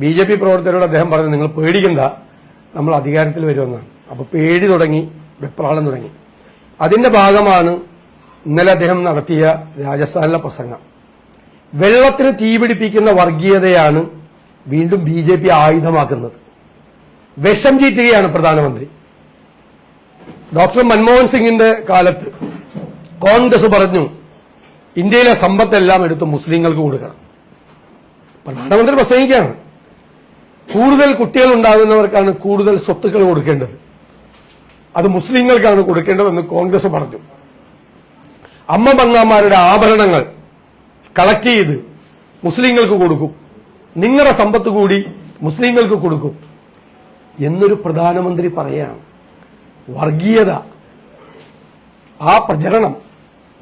B J P പ്രവർത്തകരോട് അദ്ദേഹം പറഞ്ഞു നിങ്ങൾ പേടിക്കണ്ട നമ്മൾ അധികാരത്തിൽ വരുമെന്നാണ് അപ്പോൾ പേടി തുടങ്ങി വെപ്രാളം തുടങ്ങി. അതിന്റെ ഭാഗമാണ് ഇന്നലെ അദ്ദേഹം നടത്തിയ രാജസ്ഥാനിലെ പ്രസംഗം. വെള്ളത്തിന് തീപിടിപ്പിക്കുന്ന വർഗീയതയാണ് വീണ്ടും ബി ജെ പി ആയുധമാക്കുന്നത്. വിഷം ചീറ്റുകയാണ് പ്രധാനമന്ത്രി. ഡോക്ടർ മൻമോഹൻ സിംഗിന്റെ കാലത്ത് കോൺഗ്രസ് പറഞ്ഞു ഇന്ത്യയിലെ സമ്പത്തെല്ലാം എടുത്ത് മുസ്ലിങ്ങൾക്ക് കൊടുക്കണം. പ്രധാനമന്ത്രി പ്രസംഗിക്കുകയാണ്. കൂടുതൽ കുട്ടികൾ ഉണ്ടാകുന്നവർക്കാണ് കൂടുതൽ സ്വത്തുക്കൾ കൊടുക്കേണ്ടത്. അത് മുസ്ലിങ്ങൾക്കാണ് കൊടുക്കേണ്ടതെന്ന് കോൺഗ്രസ് പറഞ്ഞു. അമ്മ ബംഗാമാരുടെ ആഭരണങ്ങൾ കളക്ട് ചെയ്ത് മുസ്ലിങ്ങൾക്ക് കൊടുക്കും. നിങ്ങളുടെ സമ്പത്ത് കൂടി മുസ്ലിങ്ങൾക്ക് കൊടുക്കും. എന്നൊരു പ്രധാനമന്ത്രി പറയാണ്. വർഗീയത. ആ പ്രചരണം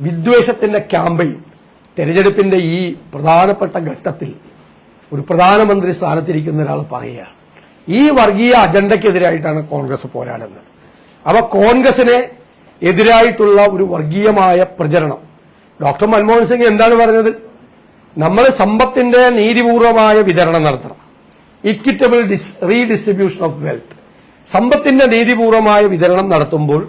വിദ്വേഷത്തിന്റെ ക്യാമ്പയിൻ തെരഞ്ഞെടുപ്പിന്റെ ഈ പ്രധാനപ്പെട്ട ഘട്ടത്തിൽ ഒരു പ്രധാനമന്ത്രി സ്ഥാനത്തിരിക്കുന്ന ഒരാൾ പറയുക ഈ വർഗീയ അജണ്ടയ്ക്കെതിരായിട്ടാണ് കോൺഗ്രസ് പോരാടുന്നത്. അപ്പൊ കോൺഗ്രസിനെ എതിരായിട്ടുള്ള ഒരു വർഗീയമായ പ്രചരണം. ഡോക്ടർ മൻമോഹൻ സിംഗ് എന്താണ് പറഞ്ഞത്? നമ്മൾ സമ്പത്തിന്റെ നീതിപൂർവമായ വിതരണം നടത്തണം. ഇക്വിറ്റബിൾ റീഡിസ്ട്രിബ്യൂഷൻ ഓഫ് വെൽത്ത് സമ്പത്തിന്റെ നീതിപൂർവമായ വിതരണം നടത്തുമ്പോൾ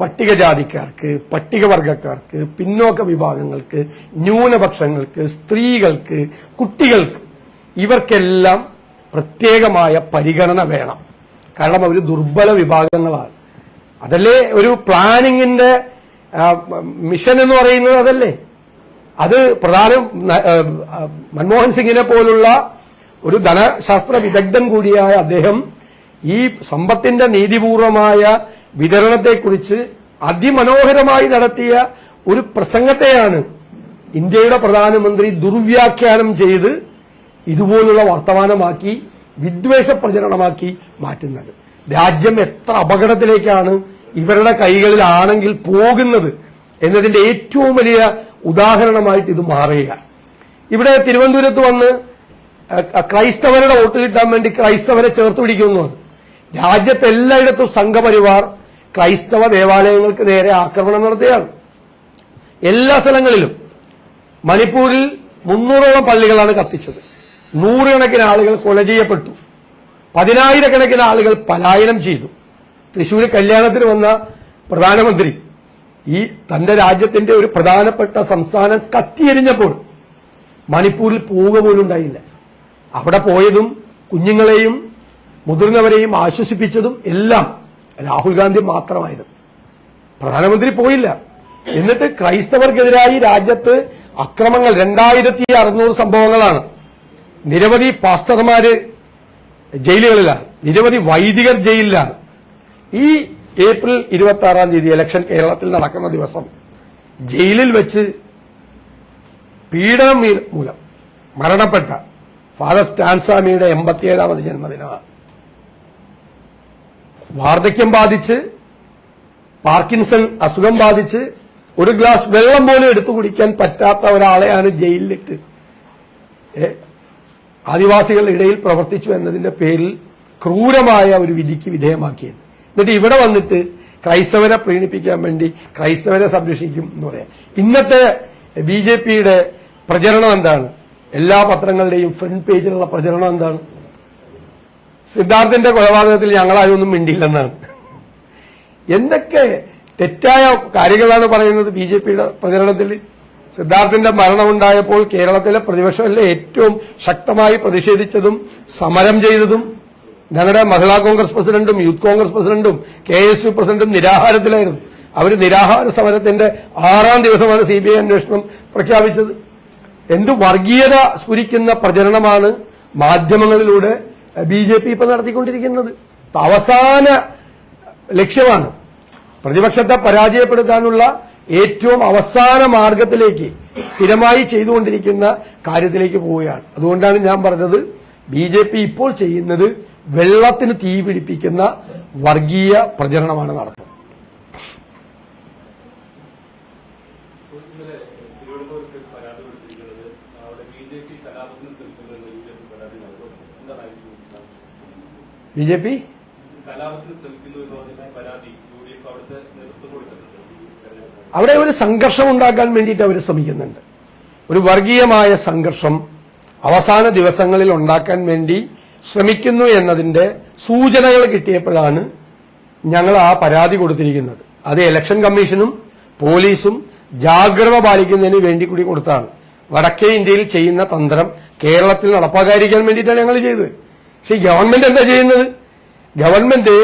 പട്ടികജാതിക്കാർക്ക് പട്ടികവർഗക്കാർക്ക് പിന്നോക്ക വിഭാഗങ്ങൾക്ക് ന്യൂനപക്ഷങ്ങൾക്ക് സ്ത്രീകൾക്ക് കുട്ടികൾക്ക് ഇവർക്കെല്ലാം പ്രത്യേകമായ പരിഗണന വേണം. കാരണം അവർ ദുർബല വിഭാഗങ്ങളാണ്. അതല്ലേ ഒരു പ്ലാനിങ്ങിന്റെ മിഷൻ എന്ന് പറയുന്നത് അതല്ലേ? അത് പ്രധാനം മൻമോഹൻ സിംഗിനെ പോലുള്ള ഒരു ധനശാസ്ത്ര വിദഗ്ധൻ കൂടിയായ അദ്ദേഹം ഈ സമ്പത്തിന്റെ നീതിപൂർവമായ വിതരണത്തെക്കുറിച്ച് അതിമനോഹരമായി നടത്തിയ ഒരു പ്രസംഗത്തെയാണ് ഇന്ത്യയുടെ പ്രധാനമന്ത്രി ദുർവ്യാഖ്യാനം ചെയ്ത് ഇതുപോലുള്ള വർത്തമാനമാക്കി വിദ്വേഷ പ്രചരണമാക്കി മാറ്റുന്നത്. രാജ്യം എത്ര അപകടത്തിലേക്കാണ് ഇവരുടെ കൈകളിലാണെങ്കിൽ പോകുന്നത് എന്നതിന്റെ ഏറ്റവും വലിയ ഉദാഹരണമായിട്ട് ഇത് മാറുകയാണ്. ഇവിടെ തിരുവനന്തപുരത്ത് വന്ന് ക്രൈസ്തവരുടെ വോട്ട് കിട്ടാൻ വേണ്ടി ക്രൈസ്തവരെ ചേർത്ത് പിടിക്കുന്നു രാജ്യത്ത് എല്ലായിടത്തും സംഘപരിവാർ ക്രൈസ്തവ ദേവാലയങ്ങൾക്ക് നേരെ ആക്രമണം നടത്തുകയാണ്. എല്ലാ സ്ഥലങ്ങളിലും മണിപ്പൂരിൽ മുന്നൂറോളം പള്ളികളാണ് കത്തിച്ചത്. നൂറുകണക്കിന് ആളുകൾ കൊല ചെയ്യപ്പെട്ടു. പതിനായിരക്കണക്കിന് ആളുകൾ പലായനം ചെയ്തു. തൃശൂർ കല്യാണത്തിന് വന്ന പ്രധാനമന്ത്രി ഈ തന്റെ രാജ്യത്തിന്റെ ഒരു പ്രധാനപ്പെട്ട സംസ്ഥാനം കത്തിയെരിഞ്ഞപ്പോൾ മണിപ്പൂരിൽ പോവുക പോലും ഉണ്ടായില്ല. അവിടെ പോയതും കുഞ്ഞുങ്ങളെയും മുതിർന്നവരെയും ആശ്വസിപ്പിച്ചതും എല്ലാം രാഹുൽ ഗാന്ധി മാത്രമായിരുന്നു പ്രധാനമന്ത്രി പോയില്ല. എന്നിട്ട് ക്രൈസ്തവർക്കെതിരായി രാജ്യത്ത് അക്രമങ്ങൾ രണ്ടായിരത്തി അറുന്നൂറ് സംഭവങ്ങളാണ്. നിരവധി പാസ്റ്റർമാര് ജയിലുകളിലാണ് നിരവധി വൈദികർ ജയിലിലാണ് ഈ ഏപ്രിൽ ഇരുപത്തി ആറാം തീയതി ഇലക്ഷൻ കേരളത്തിൽ നടക്കുന്ന ദിവസം ജയിലിൽ വെച്ച് പീഡനം മൂലം മരണപ്പെട്ട ഫാദർ സ്റ്റാൻസാമിയുടെ എൺപത്തിയേഴാമത് ജന്മദിനമാണ്. വാർദ്ധക്യം ബാധിച്ച് പാർക്കിൻസൺ അസുഖം ബാധിച്ച് ഒരു ഗ്ലാസ് വെള്ളം പോലും എടുത്തു കുടിക്കാൻ പറ്റാത്ത ഒരാളെയാണ് ജയിലിലിട്ട് ആദിവാസികളുടെ ഇടയിൽ പ്രവർത്തിച്ചു എന്നതിന്റെ പേരിൽ ക്രൂരമായ ഒരു വിധിക്ക് വിധേയമാക്കിയത്. എന്നിട്ട് ഇവിടെ വന്നിട്ട് ക്രൈസ്തവരെ പ്രീണിപ്പിക്കാൻ വേണ്ടി ക്രൈസ്തവരെ സംരക്ഷിക്കും എന്ന് പറയാം. ഇന്നത്തെ ബി ജെ പിയുടെ പ്രചരണം എന്താണ്? എല്ലാ പത്രങ്ങളുടെയും ഫ്രണ്ട് പേജിലുള്ള പ്രചരണം എന്താണ്? സിദ്ധാർത്ഥിന്റെ കൊലപാതകത്തിൽ ഞങ്ങളായൊന്നും മിണ്ടിയില്ലെന്നാണ്. എന്തൊക്കെ തെറ്റായ കാര്യങ്ങളാണ് പറയുന്നത് ബി ജെ പിയുടെ പ്രചരണത്തിൽ. സിദ്ധാർത്ഥിന്റെ മരണമുണ്ടായപ്പോൾ കേരളത്തിലെ പ്രതിപക്ഷങ്ങളിലെ ഏറ്റവും ശക്തമായി പ്രതിഷേധിച്ചതും സമരം ചെയ്തതും? ഞങ്ങളുടെ മഹിളാ കോൺഗ്രസ് പ്രസിഡന്റും യൂത്ത് കോൺഗ്രസ് പ്രസിഡന്റും കെ എസ് യു പ്രസിഡന്റും നിരാഹാരത്തിലായിരുന്നു. അവർ നിരാഹാര സമരത്തിന്റെ ആറാം ദിവസമാണ് സി ബി ഐ അന്വേഷണം പ്രഖ്യാപിച്ചത്. എന്ത് വർഗീയത സ്ഫുരിക്കുന്ന പ്രചരണമാണ് മാധ്യമങ്ങളിലൂടെ ബി ജെ പി ഇപ്പൊ നടത്തിക്കൊണ്ടിരിക്കുന്നത്? അവസാന ലക്ഷ്യമാണ്. പ്രതിപക്ഷത്തെ പരാജയപ്പെടുത്താനുള്ള ഏറ്റവും അവസാന മാർഗത്തിലേക്ക് സ്ഥിരമായി ചെയ്തുകൊണ്ടിരിക്കുന്ന കാര്യത്തിലേക്ക് പോവുകയാണ്. അതുകൊണ്ടാണ് ഞാൻ പറഞ്ഞത് ബി ജെ പി ഇപ്പോൾ ചെയ്യുന്നത് വെള്ളത്തിന് തീ പിടിപ്പിക്കുന്ന വർഗീയ പ്രചരണമാണ് നടത്തുന്നത്. ബി ജെ പി കലാപത്തിന് ശ്രമിക്കുന്നുവെന്ന് യു ഡി എഫ് പരാതി നൽകും എന്തായിരിക്കും ബി ജെ പി കലാപത്തിന് ശ്രമിക്കുന്നു എന്ന് പറഞ്ഞ പരാതി യു ഡി എഫ് അവിടുത്തെ നേതൃത്വം കൊടുത്തിട്ടുണ്ട് തെരഞ്ഞെടുപ്പ് അവിടെ ഒരു സംഘർഷം ഉണ്ടാക്കാൻ വേണ്ടിയിട്ട് അവർ ശ്രമിക്കുന്നുണ്ട്. ഒരു വർഗീയമായ സംഘർഷം അവസാന ദിവസങ്ങളിൽ ഉണ്ടാക്കാൻ വേണ്ടി ശ്രമിക്കുന്നു എന്നതിന്റെ സൂചനകൾ കിട്ടിയപ്പോഴാണ് ഞങ്ങൾ ആ പരാതി കൊടുത്തിരിക്കുന്നത്. അത് ഇലക്ഷൻ കമ്മീഷനും പോലീസും ജാഗ്രത പാലിക്കുന്നതിന് വേണ്ടി കൂടി കൊടുത്താണ്. വടക്കേ ഇന്ത്യയിൽ ചെയ്യുന്ന തന്ത്രം കേരളത്തിൽ നടപ്പാക്കാതിരിക്കാൻ വേണ്ടിയിട്ടാണ് ഞങ്ങൾ ചെയ്തത്. പക്ഷേ ഗവൺമെന്റ് എന്താ ചെയ്യുന്നത്? ഗവൺമെന്റ്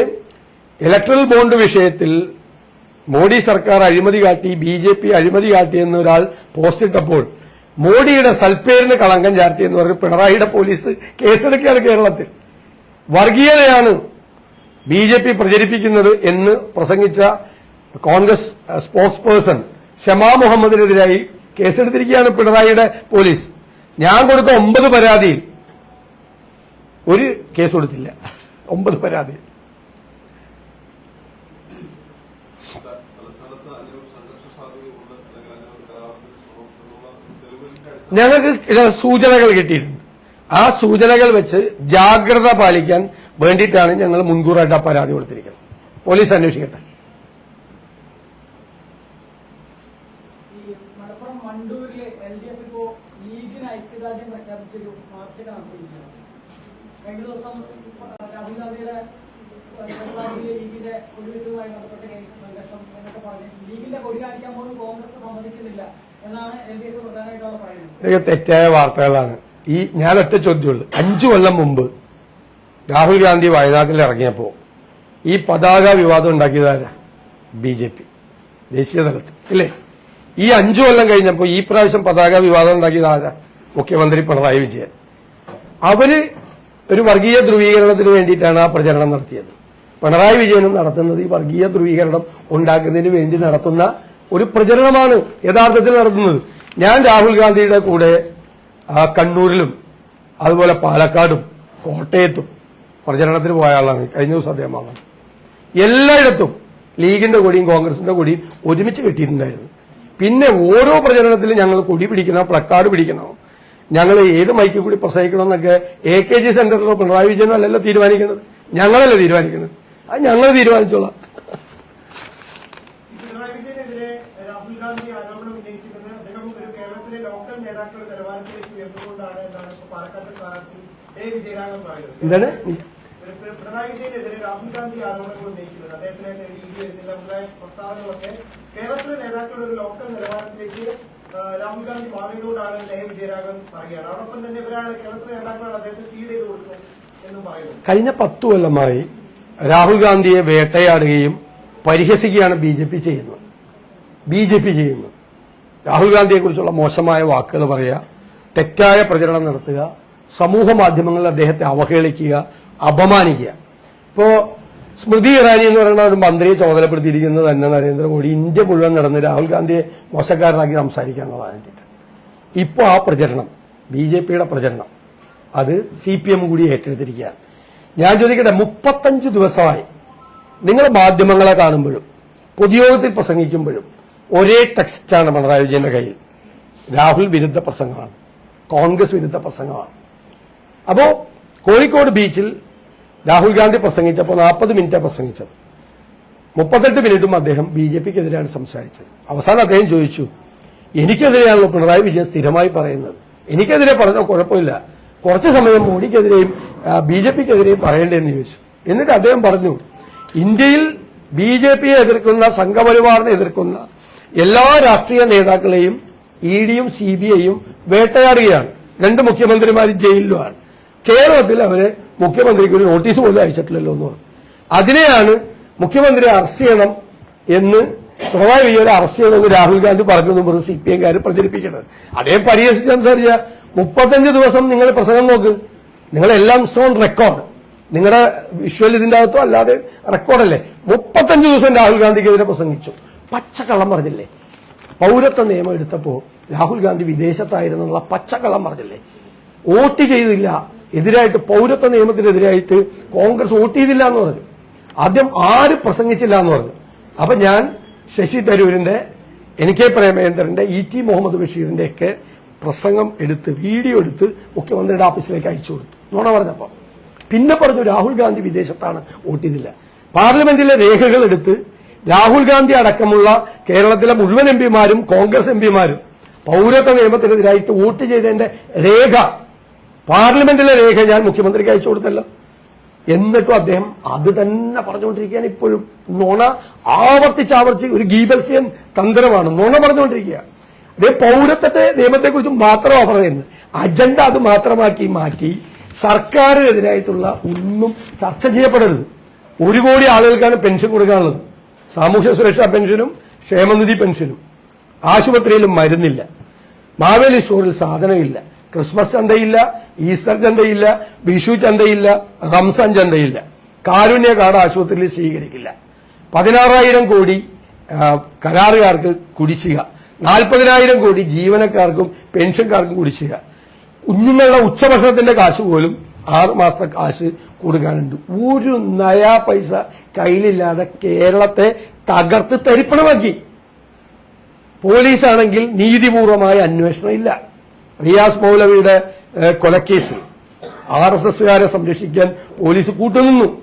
ഇലക്ട്രൽ ബോണ്ട് വിഷയത്തിൽ മോഡി സർക്കാർ അഴിമതി കാട്ടി ബി ജെ പി അഴിമതി കാട്ടിയെന്ന് ഒരാൾ പോസ്റ്റ് ഇട്ടപ്പോൾ മോഡിയുടെ സൽപ്പേരിന് കളങ്കം ചാർത്തി എന്ന് പറഞ്ഞ് പിണറായിയുടെ പോലീസ് കേസെടുക്കുകയാണ് കേരളത്തിൽ. വർഗീയതയാണ് ബി ജെ പി പ്രചരിപ്പിക്കുന്നത് എന്ന് പ്രസംഗിച്ച കോൺഗ്രസ് സ്പോക്സ് പേഴ്സൺ ഷമാ മുഹമ്മദിനെതിരായി കേസെടുത്തിരിക്കുകയാണ് പിണറായിയുടെ പോലീസ്. ഞാൻ കൊടുത്ത ഒമ്പത് പരാതിയിൽ ഒരു കേസ് കൊടുത്തില്ല ഒമ്പത് പരാതി ഞങ്ങൾക്ക് ചില സൂചനകൾ കിട്ടിയിട്ടുണ്ട്. ആ സൂചനകൾ വെച്ച് ജാഗ്രത പാലിക്കാൻ വേണ്ടിയിട്ടാണ് ഞങ്ങൾ മുൻകൂറായിട്ട് ആ പരാതി കൊടുത്തിരിക്കുന്നത്. പോലീസ് അന്വേഷിക്കട്ടെ. സംഘർഷം എന്നൊക്കെ കൊടി കാണിക്കാൻ കോൺഗ്രസ് സമ്മതിക്കുന്നില്ല. ഇതൊക്കെ തെറ്റായ വാർത്തകളാണ്. ഈ ഞാൻ ഒറ്റ ചോദ്യമുള്ളൂ. അഞ്ചു കൊല്ലം മുമ്പ് രാഹുൽ ഗാന്ധി വയനാട്ടിൽ ഇറങ്ങിയപ്പോൾ ഈ പതാക വിവാദം ഉണ്ടാക്കിയതാരാ ബി ജെ പി. ദേശീയ തലത്തിൽ. ഇല്ലേ? ഈ അഞ്ചു കൊല്ലം കഴിഞ്ഞപ്പോൾ ഈ പ്രാവശ്യം പതാക വിവാദം ഉണ്ടാക്കിയതാരാ മുഖ്യമന്ത്രി പിണറായി വിജയൻ. അവർ ഒരു വർഗീയ ധ്രുവീകരണത്തിന് വേണ്ടിയിട്ടാണ് ആ പ്രചരണം നടത്തിയത്. പിണറായി വിജയനും നടത്തുന്നത് ഈ വർഗീയ ധ്രുവീകരണം ഉണ്ടാക്കുന്നതിന് വേണ്ടി നടത്തുന്ന ഒരു പ്രചരണമാണ് യഥാർത്ഥത്തിൽ നടത്തുന്നത്. ഞാൻ രാഹുൽ ഗാന്ധിയുടെ കൂടെ കണ്ണൂരിലും അതുപോലെ പാലക്കാടും കോട്ടയത്തും പ്രചരണത്തിന് പോയ ആളാണ്. കഴിഞ്ഞ ദിവസം അദ്ദേഹം വന്നത് എല്ലായിടത്തും ലീഗിന്റെ കൊടിയും കോൺഗ്രസിന്റെ കൊടിയും ഒരുമിച്ച് കെട്ടിയിട്ടുണ്ടായിരുന്നു പിന്നെ ഓരോ പ്രചരണത്തിലും ഞങ്ങൾ കൊടി പിടിക്കണം പ്ലക്കാർഡ് പിടിക്കണം. ഞങ്ങൾ ഏത് മൈക്കിൽ കൂടി പ്രസംഗിക്കണമെന്നൊക്കെ എ കെ ജി സെന്ററിലോ പിണറായി വിജയനോ അല്ലല്ലോ തീരുമാനിക്കുന്നത്. ഞങ്ങളല്ലേ തീരുമാനിക്കുന്നത്. അത് ഞങ്ങൾ തീരുമാനിച്ചോളാം. വിജയനെതിരെ രാഹുൽ ഗാന്ധി ആരോപണം ഉന്നയിച്ചിരുന്നത് അദ്ദേഹം ഒരു കേരളത്തിലെ ലോക്കൽ നേതാക്കളുടെ നിലവാരത്തിലേക്ക് ഉയർന്നുകൊണ്ടാണ് എന്നാണ് ഇപ്പൊ പാലക്കാട് സ്ഥാനാർത്ഥി എ. വിജയരാഘവൻ പറയുന്നത്. എന്താണ്? പിണറായി വിജയനെതിരെ രാഹുൽ ഗാന്ധി ആരോപണങ്ങൾ ഉന്നയിക്കുന്നത്. അദ്ദേഹത്തിനെ വരുന്നില്ല മുതലായ പ്രസ്താവനകളൊക്കെ കേരളത്തിലെ നേതാക്കളുടെ ഒരു ലോക്കൽ നിലവാരത്തിലേക്ക് രാഹുൽ ഗാന്ധി മാറിയതുകൊണ്ടാണ് എ. വിജയരാഘവൻ പറയുകയാണ്. അതോടൊപ്പം തന്നെ ഇവരാണ് കേരളത്തിലെ നേതാക്കളാണ് അദ്ദേഹത്തെ ഫീഡ് ചെയ്ത് കൊടുക്കുന്നത് എന്നും പറയുന്നു കഴിഞ്ഞ പത്തു കൊല്ലമായി രാഹുൽ ഗാന്ധിയെ വേട്ടയാടുകയും പരിഹസിക്കുകയാണ് ബി ജെ പി ചെയ്യുന്നത്. ബി ജെ പി ചെയ്യുന്നത് രാഹുൽ ഗാന്ധിയെക്കുറിച്ചുള്ള മോശമായ വാക്കുകൾ പറയുക തെറ്റായ പ്രചരണം നടത്തുക സമൂഹ മാധ്യമങ്ങളിൽ അദ്ദേഹത്തെ അവഹേളിക്കുക അപമാനിക്കുക. ഇപ്പോ സ്മൃതി ഇറാനി എന്ന് പറയുന്ന ഒരു മന്ത്രിയെ ചുമതലപ്പെടുത്തിയിരിക്കുന്നത് തന്നെ നരേന്ദ്രമോദി. ഇന്ത്യ മുഴുവൻ നടന്ന് രാഹുൽ ഗാന്ധിയെ മോശക്കാരനാക്കി സംസാരിക്കുക എന്നുള്ളതാണ് എന്റെ ഇപ്പോൾ ആ പ്രചരണം ബി ജെ പിയുടെ പ്രചരണം അത് സി പി എം കൂടി ഏറ്റെടുത്തിരിക്കുകയാണ്. ഞാൻ ചോദിക്കട്ടെ മുപ്പത്തഞ്ച് ദിവസമായി നിങ്ങൾ മാധ്യമങ്ങളെ കാണുമ്പോഴും പൊതുയോഗത്തിൽ പ്രസംഗിക്കുമ്പോഴും ഒരേ ടെക്സ്റ്റാണ് പിണറായി വിജയന്റെ കയ്യിൽ. രാഹുൽ വിരുദ്ധ പ്രസംഗമാണ്. കോൺഗ്രസ് വിരുദ്ധ പ്രസംഗമാണ്. അപ്പോ കോഴിക്കോട് ബീച്ചിൽ രാഹുൽ ഗാന്ധി പ്രസംഗിച്ചപ്പോൾ നാൽപ്പത് മിനിറ്റാണ് പ്രസംഗിച്ചത്. മുപ്പത്തെട്ട് മിനിറ്റും അദ്ദേഹം ബി ജെ പിക്കെതിരെയാണ് സംസാരിച്ചത്. അവസാനം അദ്ദേഹം ചോദിച്ചു എനിക്കെതിരെയാണല്ലോ പിണറായി വിജയൻ സ്ഥിരമായി പറയുന്നത്. എനിക്കെതിരെ പറഞ്ഞാൽ കുഴപ്പമില്ല. കുറച്ച് സമയം മോഡിക്കെതിരെയും ബി ജെ പിക്കെതിരെയും പറയേണ്ടതെന്ന് ചോദിച്ചു. എന്നിട്ട് അദ്ദേഹം പറഞ്ഞു ഇന്ത്യയിൽ ബി ജെ പിയെ എതിർക്കുന്ന സംഘപരിവാറിനെ എതിർക്കുന്ന എല്ലാ രാഷ്ട്രീയ നേതാക്കളെയും ഇ ഡിയും സി ബി ഐയും വേട്ടയാടുകയാണ്. രണ്ട് മുഖ്യമന്ത്രിമാരും ജയിലിലുമാണ്. കേരളത്തിൽ അവരെ മുഖ്യമന്ത്രിക്ക് ഒരു നോട്ടീസ് പോലും അയച്ചിട്ടില്ലല്ലോ എന്ന് പറഞ്ഞു. അതിനെയാണ് മുഖ്യമന്ത്രി അറസ്റ്റ് ചെയ്യണം എന്ന് പിണറായി വിജയൻ അറസ്റ്റ് ചെയ്യണമെന്ന് രാഹുൽ ഗാന്ധി പറഞ്ഞു മുമ്പ് സി പി എംകാർ പ്രചരിപ്പിക്കുന്നത്. അദ്ദേഹം പരിഹസിച്ചാൽ സാറിയ മുപ്പത്തഞ്ച് ദിവസം നിങ്ങൾ പ്രസംഗം നോക്ക്. നിങ്ങളെല്ലാം സോൺ റെക്കോർഡ് നിങ്ങളുടെ വിഷ്വൽ ഇതിന്റെ അകത്തോ അല്ലാതെ റെക്കോർഡല്ലേ മുപ്പത്തഞ്ച് ദിവസം രാഹുൽ ഗാന്ധിക്കെതിരെ പ്രസംഗിച്ചു. പച്ചക്കള്ളം പറഞ്ഞില്ലേ? പൗരത്വ നിയമം എടുത്തപ്പോൾ രാഹുൽ ഗാന്ധി വിദേശത്തായിരുന്നുള്ള പച്ചക്കള്ളം പറഞ്ഞില്ലേ? വോട്ട് ചെയ്തില്ല. എതിരായിട്ട് പൗരത്വ നിയമത്തിനെതിരായിട്ട് കോൺഗ്രസ് വോട്ട് ചെയ്തില്ല എന്ന് പറഞ്ഞു. ആദ്യം ആര് പ്രസംഗിച്ചില്ല എന്ന് പറഞ്ഞു. അപ്പൊ ഞാൻ ശശി തരൂരിന്റെ എൻ കെ പ്രേമേന്ദ്രന്റെ ഇ ടി മുഹമ്മദ് ബഷീറിന്റെ ഒക്കെ പ്രസംഗം എടുത്ത് വീഡിയോ എടുത്ത് മുഖ്യമന്ത്രിയുടെ ഓഫീസിലേക്ക് അയച്ചു കൊടുത്തു. നോണ പറഞ്ഞപ്പോ. പിന്നെ പറഞ്ഞു രാഹുൽ ഗാന്ധി വിദേശത്താണ് വോട്ട് ചെയ്തില്ല. പാർലമെന്റിലെ രേഖകൾ എടുത്ത് രാഹുൽ ഗാന്ധി അടക്കമുള്ള കേരളത്തിലെ മുഴുവൻ എം പിമാരും കോൺഗ്രസ് എം പിമാരും പൗരത്വ നിയമത്തിനെതിരായിട്ട് വോട്ട് ചെയ്തതിന്റെ രേഖ പാർലമെന്റിലെ രേഖ ഞാൻ മുഖ്യമന്ത്രിക്ക് അയച്ചു കൊടുത്തല്ലോ. എന്നിട്ടും അദ്ദേഹം അത് തന്നെ പറഞ്ഞുകൊണ്ടിരിക്കുകയാണ് ഇപ്പോഴും. നുണ ആവർത്തിച്ചാവർത്തി ആവർത്തിച്ച് ഒരു ഗീബൽസിയൻ തന്ത്രമാണ്. നുണ പറഞ്ഞുകൊണ്ടിരിക്കുക അതേ പൗരത്വത്തെ നിയമത്തെക്കുറിച്ച് മാത്രമാണ് പറയുന്നത്. അജണ്ട അത് മാത്രമാക്കി മാറ്റി സർക്കാരിനെതിരായിട്ടുള്ള ഒന്നും ചർച്ച ചെയ്യപ്പെടരുത്. ഒരു കോടി ആളുകൾക്കാണ് പെൻഷൻ കൊടുക്കാനുള്ളത്. സാമൂഹ്യ സുരക്ഷാ പെൻഷനും ക്ഷേമനിധി പെൻഷനും. ആശുപത്രിയിലും മരുന്നില്ല. മാവേലി സ്റ്റോറിൽ സാധനമില്ല. ക്രിസ്മസ് ചന്തയില്ല ഈസ്റ്റർ ചന്തയില്ല വിഷു ചന്തയില്ല റംസാൻ ചന്തയില്ല. കാരുണ്യ കാർഡ് ആശുപത്രിയിൽ സ്വീകരിക്കില്ല. പതിനാറായിരം കോടി കരാറുകാർക്ക് കുടിശ്ശിക. നാൽപ്പതിനായിരം കോടി ജീവനക്കാർക്കും പെൻഷൻകാർക്കും കുടിശ്ശിക. കുഞ്ഞുങ്ങളുടെ ഉച്ചഭക്ഷണത്തിന്റെ കാശ് പോലും ആറ് മാസത്തെ കാശ് കൊടുക്കാനുണ്ട്. ഒരു നയാ പൈസ കയ്യിലില്ലാതെ കേരളത്തെ തകർത്ത് തരിപ്പണമാക്കി. പോലീസാണെങ്കിൽ നീതിപൂർവമായ അന്വേഷണം ഇല്ല. റിയാസ് മൗലവിയുടെ കൊലക്കേസ് ആർ എസ് എസുകാരെ സംരക്ഷിക്കാൻ പോലീസ് കൂട്ടുനിന്നു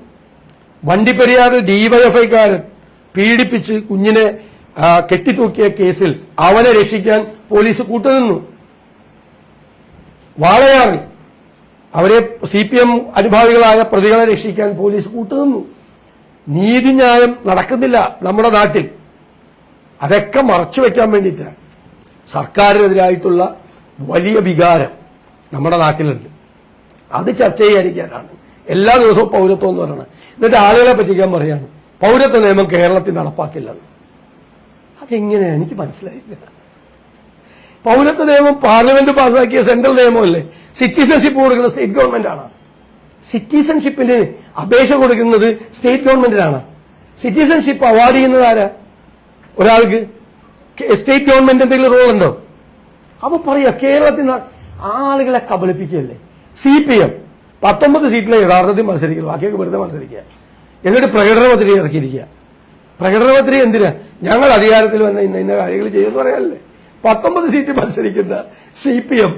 വണ്ടിപ്പെരിയാറിൽ ഡിവൈഎഫ്ഐക്കാരൻ പീഡിപ്പിച്ച് കുഞ്ഞിനെ കെട്ടിത്തൂക്കിയ കേസിൽ അവനെ രക്ഷിക്കാൻ പോലീസ് കൂട്ടുനിന്നു വാളയാറിൽ അവരെ സി പി എം അനുഭാവികളായ പ്രതികളെ രക്ഷിക്കാൻ പോലീസ് കൂട്ടുനിന്നു. നീതിന്യായം നടക്കുന്നില്ല നമ്മുടെ നാട്ടിൽ. അതൊക്കെ മറച്ചു വെക്കാൻ വേണ്ടിയിട്ടാണ് സർക്കാരിനെതിരായിട്ടുള്ള വലിയ വികാരം നമ്മുടെ നാട്ടിലുണ്ട്. അത് ചർച്ച ചെയ്യാതിരിക്കാനാണ് എല്ലാ ദിവസവും പൗരത്വം എന്ന് പറയുന്നത് എന്നിട്ട് ആളുകളെ പറ്റിക്കാൻ പറയാണ്. പൗരത്വ നിയമം കേരളത്തിൽ നടപ്പാക്കില്ലെന്ന് അതെങ്ങനെയാണ് എനിക്ക് മനസ്സിലായില്ല. പൗരത്വ നിയമം പാർലമെന്റ് പാസാക്കിയ സെൻട്രൽ നിയമമല്ലേ? സിറ്റിസൺഷിപ്പ് കൊടുക്കുന്ന സ്റ്റേറ്റ് ഗവൺമെന്റാണ് സിറ്റിസൺഷിപ്പിന് അപേക്ഷ കൊടുക്കുന്നത് സ്റ്റേറ്റ് ഗവൺമെന്റിനാണ് സിറ്റിസൺഷിപ്പ് അവാർഡ് ചെയ്യുന്നത് ആരാ? ഒരാൾക്ക്. സ്റ്റേറ്റ് ഗവൺമെന്റ് എന്തെങ്കിലും റോൾ ഉണ്ടോ? അപ്പൊ പറയാ കേരളത്തിന് ആളുകളെ കബളിപ്പിക്കുകയല്ലേ? സി പി എം പത്തൊമ്പത് സീറ്റിലെ യഥാർത്ഥത്തിൽ മത്സരിക്കുക ബാക്കിയൊക്കെ വെറുതെ മത്സരിക്കുക. എന്നിട്ട് പ്രകടന പത്രിക ഇറക്കിയിരിക്കുക. പ്രകടന പത്രിക എന്തിനാ? ഞങ്ങൾ അധികാരത്തിൽ വന്ന ഇന്ന ഇന്ന കാര്യങ്ങൾ ചെയ്യുമെന്ന് പറയാനല്ലേ? പത്തൊമ്പത് സീറ്റ് മത്സരിക്കുന്ന സി പി എം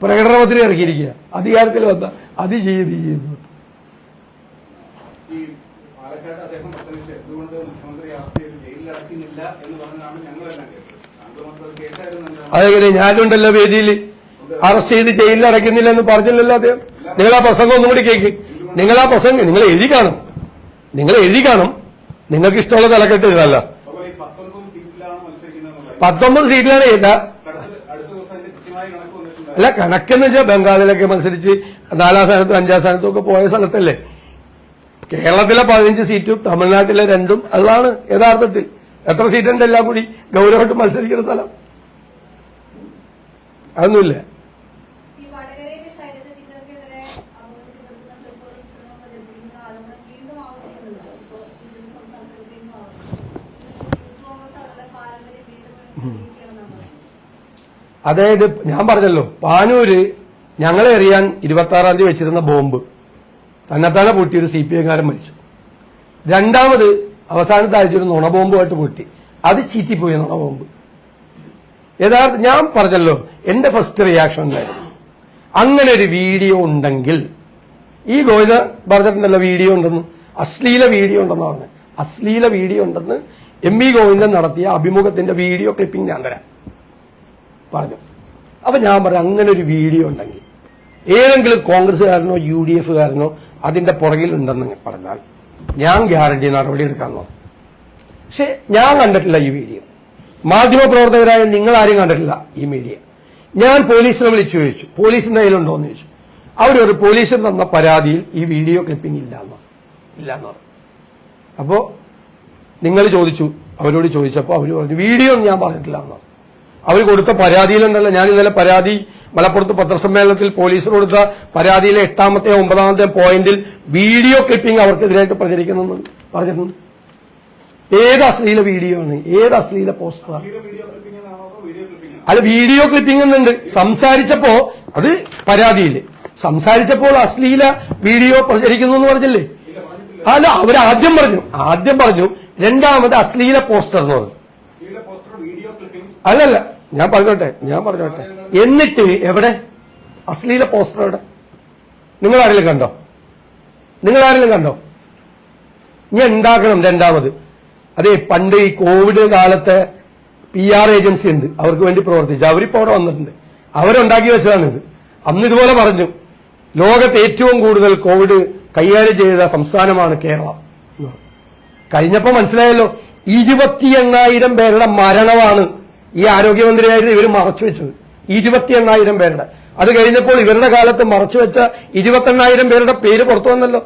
പ്രകടനത്തിന് ഇറക്കിയിരിക്കുക അധികാരത്തിൽ വന്ന അത് ചെയ്ത് ചെയ്യുന്നു അതെങ്ങനെ? ഞാനുണ്ടല്ലോ വേദിയിൽ അറസ്റ്റ് ചെയ്ത് ജയിലിൽ അടയ്ക്കുന്നില്ല എന്ന് പറഞ്ഞില്ലല്ലോ അദ്ദേഹം. നിങ്ങൾ ആ പ്രസംഗം ഒന്നും കൂടി കേക്ക്. നിങ്ങൾ ആ പ്രസംഗം നിങ്ങൾ എഴുതി കാണും. നിങ്ങൾ എഴുതി കാണും. നിങ്ങൾക്ക് ഇഷ്ടമുള്ള തലക്കെട്ട് ഇതല്ല അപ്പോൾ ഈ പത്തൊൻപത് സീറ്റിലാണ് മത്സരിക്കുന്നത് പത്തൊമ്പത് സീറ്റിലാണ് അല്ല കണക്കെന്ന് വെച്ചാൽ ബംഗാളിലൊക്കെ മത്സരിച്ച് നാലാം സ്ഥാനത്തും അഞ്ചാം സ്ഥാനത്തും ഒക്കെ പോയ സ്ഥലത്തല്ലേ? കേരളത്തിലെ പതിനഞ്ച് സീറ്റും തമിഴ്നാട്ടിലെ രണ്ടും അതാണ് യഥാർത്ഥത്തിൽ. എത്ര സീറ്റുണ്ട് എല്ലാം കൂടി ഗൗരവമായിട്ട് മത്സരിക്കുന്ന സ്ഥലം? അതൊന്നുമില്ല ഈ വടകരയിലെ ശൈലജ ടീച്ചർക്കെതിരെ അപകടത്തിൽപ്പെടുത്തുന്ന ചെറുപ്പുറം ചിത്രങ്ങൾ പ്രചരിപ്പിക്കുന്ന ആരോപണം വീണ്ടും ആവർത്തിക്കുന്നുണ്ട് ഇപ്പോൾ ഇതിന് സംസ്ഥാന സെക്രട്ടറിയും ആവർത്തിച്ചു കോൺഗ്രസ് അവരുടെ പാരമ്പര്യം വീണ്ടും തെളിയിക്കുകയാണെന്നാണ് പറയുന്നത് അതായത് ഞാൻ പറഞ്ഞല്ലോ പാനൂര് ഞങ്ങളെ എറിയാൻ ഇരുപത്തി ആറാം തീയതി വെച്ചിരുന്ന ബോംബ്. തന്നെത്താനെ ഒരു സി പി എംകാരൻ മരിച്ചു. രണ്ടാമത് അവസാനത്തെ ഒരു നുണ ബോംബുമായിട്ട് പൊട്ടി. അത് ചീറ്റിപ്പോയി നുണ ബോംബ് യഥാർത്ഥ ഞാൻ പറഞ്ഞല്ലോ എന്റെ ഫസ്റ്റ് റിയാക്ഷൻ എന്തായിരുന്നു? അങ്ങനെ ഒരു വീഡിയോ ഉണ്ടെങ്കിൽ ഈ ഗോവിന്ദ പറഞ്ഞിട്ടുണ്ടല്ലോ വീഡിയോ ഉണ്ടെന്ന് അശ്ലീല വീഡിയോ ഉണ്ടെന്ന് പറഞ്ഞു അശ്ലീല വീഡിയോ ഉണ്ടെന്ന് എം വി ഗോവിന്ദൻ നടത്തിയ അഭിമുഖത്തിന്റെ വീഡിയോ ക്ലിപ്പിംഗ് ഞാൻ തരാം. പറഞ്ഞു. അപ്പൊ ഞാൻ പറഞ്ഞു അങ്ങനെ ഒരു വീഡിയോ ഉണ്ടെങ്കിൽ ഏതെങ്കിലും കോൺഗ്രസ്സുകാരനോ യു ഡി എഫുകാരനോ അതിന്റെ പുറകിലുണ്ടെന്ന് പറഞ്ഞാൽ ഞാൻ ഗ്യാരണ്ടി നടപടി എടുക്കാൻ നോക്കും. പക്ഷെ ഞാൻ കണ്ടിട്ടില്ല ഈ വീഡിയോ. മാധ്യമപ്രവർത്തകരായ നിങ്ങൾ ആരും കണ്ടിട്ടില്ല ഈ മീഡിയ. ഞാൻ പോലീസിനെ വിളിച്ചു ചോദിച്ചു. പോലീസിന്റെ കയ്യിലുണ്ടോ എന്ന് ചോദിച്ചു. ഒരു പോലീസിന് തന്ന പരാതിയിൽ ഈ വീഡിയോ ക്ലിപ്പിംഗ് ഇല്ല എന്ന് ഇല്ല എന്ന് പറഞ്ഞു. അപ്പോ നിങ്ങൾ ചോദിച്ചു. അവരോട് ചോദിച്ചപ്പോൾ അവർ പറഞ്ഞു വീഡിയോ ഒന്നും ഞാൻ പറഞ്ഞിട്ടില്ല എന്ന്. അവർ കൊടുത്ത പരാതിയിലുണ്ടല്ലോ ഞാൻ ഇന്നലെ പരാതി മലപ്പുറത്ത് പത്രസമ്മേളനത്തിൽ പോലീസ് കൊടുത്ത പരാതിയിലെ എട്ടാമത്തെ ഒമ്പതാമത്തെ പോയിന്റിൽ വീഡിയോ ക്ലിപ്പിംഗ് അവർക്കെതിരായിട്ട് പ്രചരിക്കുന്നു പറഞ്ഞിട്ടുണ്ട്. ഏത് അശ്ലീല വീഡിയോ ആണ്? ഏത് അശ്ലീല പോസ്റ്ററാണ് എന്നാണോ അത് വീഡിയോ ക്ലിപ്പിംഗ് എന്നുണ്ട്. സംസാരിച്ചപ്പോ അത് പരാതിയിൽ. സംസാരിച്ചപ്പോൾ അശ്ലീല വീഡിയോ പ്രചരിക്കുന്നു എന്ന് പറഞ്ഞില്ലേ? അല്ല അവർ ആദ്യം പറഞ്ഞു. ആദ്യം പറഞ്ഞു രണ്ടാമത് അശ്ലീല പോസ്റ്റർ എന്ന് പറഞ്ഞു. അല്ലല്ല ഞാൻ പറഞ്ഞോട്ടെ ഞാൻ പറഞ്ഞോട്ടെ. എന്നിട്ട് എവിടെ? അശ്ലീല പോസ്റ്റർ എവിടെ? നിങ്ങൾ ആരെങ്കിലും കണ്ടോ? നിങ്ങൾ ആരെങ്കിലും കണ്ടോ? ഇനി ഉണ്ടാക്കണം രണ്ടാമത്? അതെ പണ്ട് ഈ കോവിഡ് കാലത്തെ പി ആർ ഏജൻസി ഉണ്ട്. അവർക്ക് വേണ്ടി പ്രവർത്തിച്ചു. അവരിപ്പോ അവിടെ വന്നിട്ടുണ്ട്. അവരുണ്ടാക്കി വെച്ചതാണിത്. അന്ന് ഇതുപോലെ പറഞ്ഞു. ലോകത്ത് ഏറ്റവും കൂടുതൽ കോവിഡ് കൈകാര്യം ചെയ്ത സംസ്ഥാനമാണ് കേരളം. കഴിഞ്ഞപ്പോ മനസ്സിലായല്ലോ ഇരുപത്തി എണ്ണായിരം പേരുടെ മരണമാണ് ഈ ആരോഗ്യമന്ത്രിയായിരുന്നു ഇവർ മറച്ചു വെച്ചത്. ഇരുപത്തി എണ്ണായിരം പേരുടെ. അത് കഴിഞ്ഞപ്പോൾ ഇവരുടെ കാലത്ത് മറച്ചു വെച്ച ഇരുപത്തെണ്ണായിരം പേരുടെ പേര് പുറത്തു വന്നല്ലോ.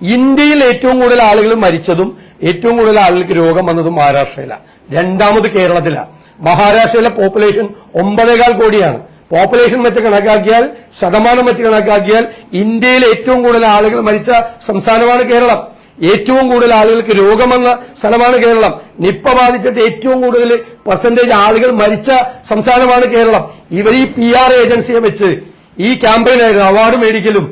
ഇന്ത്യയിൽ ഏറ്റവും കൂടുതൽ ആളുകൾ മരിച്ചതും ഏറ്റവും കൂടുതൽ ആളുകൾക്ക് രോഗം വന്നതും മഹാരാഷ്ട്രയിലാണ് രണ്ടാമത് കേരളത്തിലാണ് മഹാരാഷ്ട്രയിലെ പോപ്പുലേഷൻ ഒമ്പതേകാൽ കോടിയാണ്. പോപ്പുലേഷൻ വെച്ച് കണക്കാക്കിയാൽ ശതമാനം വെച്ച് കണക്കാക്കിയാൽ ഇന്ത്യയിൽ ഏറ്റവും കൂടുതൽ ആളുകൾ മരിച്ച സംസ്ഥാനമാണ് കേരളം. ഏറ്റവും കൂടുതൽ ആളുകൾക്ക് രോഗം വന്ന സ്ഥലമാണ് കേരളം. നിപ്പ ബാധിച്ചിട്ട് ഏറ്റവും കൂടുതൽ പെർസെന്റേജ് ആളുകൾ മരിച്ച സംസ്ഥാനമാണ് കേരളം. ഇവർ ഈ പി ആർ ഏജൻസിയെ വെച്ച് ഈ ക്യാമ്പയിനായിരുന്നു അവാർഡ് മേടിക്കലും